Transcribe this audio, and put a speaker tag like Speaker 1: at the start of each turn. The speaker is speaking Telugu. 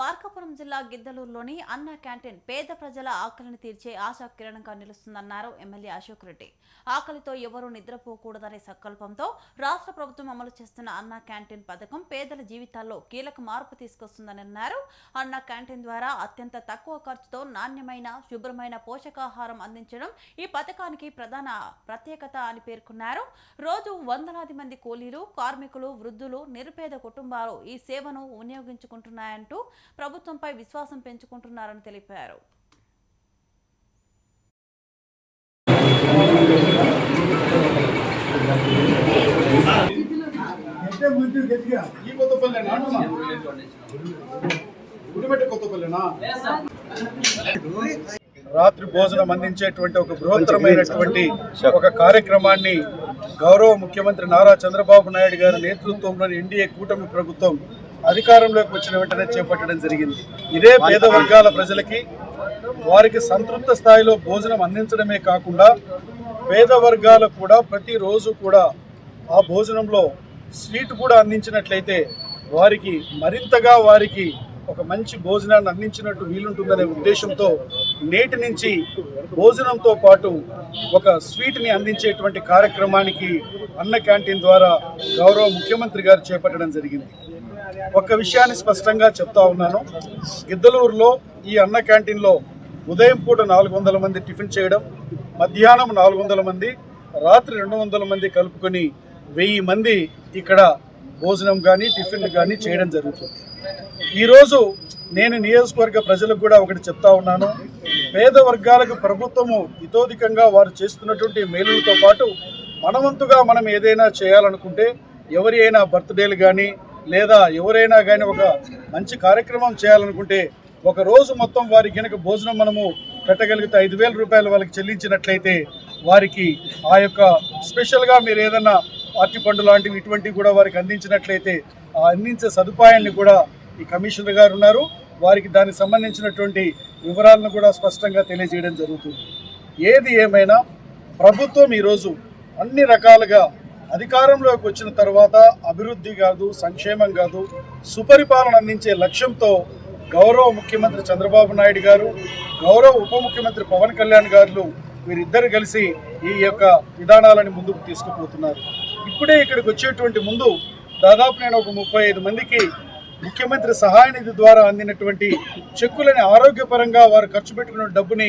Speaker 1: మార్కాపురం జిల్లా గిద్దలూరులోని అన్న క్యాంటీన్ పేద ప్రజల ఆకలిని తీర్చే ఆశా కిరణంగా నిలుస్తుందన్నారు ఎమ్మెల్యే అశోక్ రెడ్డి. ఆకలితో ఎవరూ నిద్రపోకూడదనే సంకల్పంతో రాష్ట్ర ప్రభుత్వం అమలు చేస్తున్న అన్న క్యాంటీన్ పథకం పేదల జీవితాల్లో కీలక మార్పు తీసుకొస్తుందని అన్నారు అన్న క్యాంటీన్ ద్వారా అత్యంత తక్కువ ఖర్చుతో నాణ్యమైన శుభ్రమైన పోషకాహారం అందించడం ఈ పథకానికి ప్రధాన ప్రత్యేకత అని పేర్కొన్నారు. రోజు వందలాది మంది కూలీలు కార్మికులు వృద్ధులు నిరుపేద కుటుంబాలు ఈ సేవను వినియోగించుకుంటున్నాయంటూ ప్రభుత్వంపై విశ్వాసం పెంచుకుంటున్నారని తెలిపారు.
Speaker 2: ఈ రాత్రి భోజనం అందించేటువంటి ఒక బృహత్తరమైనటువంటి ఒక కార్యక్రమాన్ని గౌరవ ముఖ్యమంత్రి నారా చంద్రబాబు నాయుడు గారి నేతృత్వంలోని ఎన్డీఏ కూటమి ప్రభుత్వం అధికారంలోకి వచ్చిన వెంటనే చేపట్టడం జరిగింది. ఇదే పేద వర్గాల ప్రజలకి వారికి సంతృప్త స్థాయిలో భోజనం అందించడమే కాకుండా పేద వర్గాలకు కూడా ప్రతిరోజు కూడా ఆ భోజనంలో స్వీట్ కూడా అందించినట్లయితే వారికి మరింతగా వారికి ఒక మంచి భోజనాన్ని అందించినట్టు వీలుంటుందనే ఉద్దేశంతో నేటి నుంచి భోజనంతో పాటు ఒక స్వీట్ని అందించేటువంటి కార్యక్రమానికి అన్న క్యాంటీన్ ద్వారా గౌరవ ముఖ్యమంత్రి గారు చేపట్టడం జరిగింది. ఒక్క విషయాన్ని స్పష్టంగా చెప్తా ఉన్నాను. గిద్దలూరులో ఈ అన్న క్యాంటీన్లో ఉదయం పూట నాలుగు వందల మంది టిఫిన్ చేయడం మధ్యాహ్నం నాలుగు వందల మంది రాత్రి రెండు వందల మంది కలుపుకొని వెయ్యి మంది ఇక్కడ భోజనం కానీ టిఫిన్ కానీ చేయడం జరుగుతుంది. ఈరోజు నేను నియోజకవర్గ ప్రజలకు కూడా ఒకటి చెప్తా ఉన్నాను. పేద వర్గాలకు ప్రభుత్వము ఇతోధికంగా వారు చేస్తున్నటువంటి మేలులతో పాటు మనవంతుగా మనం ఏదైనా చేయాలనుకుంటే ఎవరి అయినా బర్త్డేలు కానీ లేదా ఎవరైనా కానీ ఒక మంచి కార్యక్రమం చేయాలనుకుంటే ఒక రోజు మొత్తం వారికి కనుక భోజనం మనము పెట్టగలిగితే ఐదు వేల రూపాయలు వాళ్ళకి చెల్లించినట్లయితే వారికి ఆ యొక్క స్పెషల్గా మీరు ఏదైనా అరటి పండు లాంటివి ఇటువంటివి కూడా వారికి అందించినట్లయితే ఆ అందించే సదుపాయాన్ని కూడా ఈ కమిషనర్ గారు ఉన్నారు. వారికి దానికి సంబంధించినటువంటి వివరాలను కూడా స్పష్టంగా తెలియజేయడం జరుగుతుంది. ఏది ఏమైనా ప్రభుత్వం ఈరోజు అన్ని రకాలుగా అధికారంలోకి వచ్చిన తర్వాత అభివృద్ధి కాదు సంక్షేమం కాదు సుపరిపాలన అందించే లక్ష్యంతో గౌరవ ముఖ్యమంత్రి చంద్రబాబు నాయుడు గారు గౌరవ ఉప ముఖ్యమంత్రి పవన్ కళ్యాణ్ గారు వీరిద్దరు కలిసి ఈ యొక్క విధానాలను ముందుకు తీసుకుపోతున్నారు. ఇప్పుడే ఇక్కడికి వచ్చేటువంటి ముందు దాదాపు నేను ఒక ముప్పై ఐదు మందికి ముఖ్యమంత్రి సహాయ నిధి ద్వారా అందినటువంటి చెక్కులని ఆరోగ్యపరంగా వారు ఖర్చు పెట్టుకున్న డబ్బుని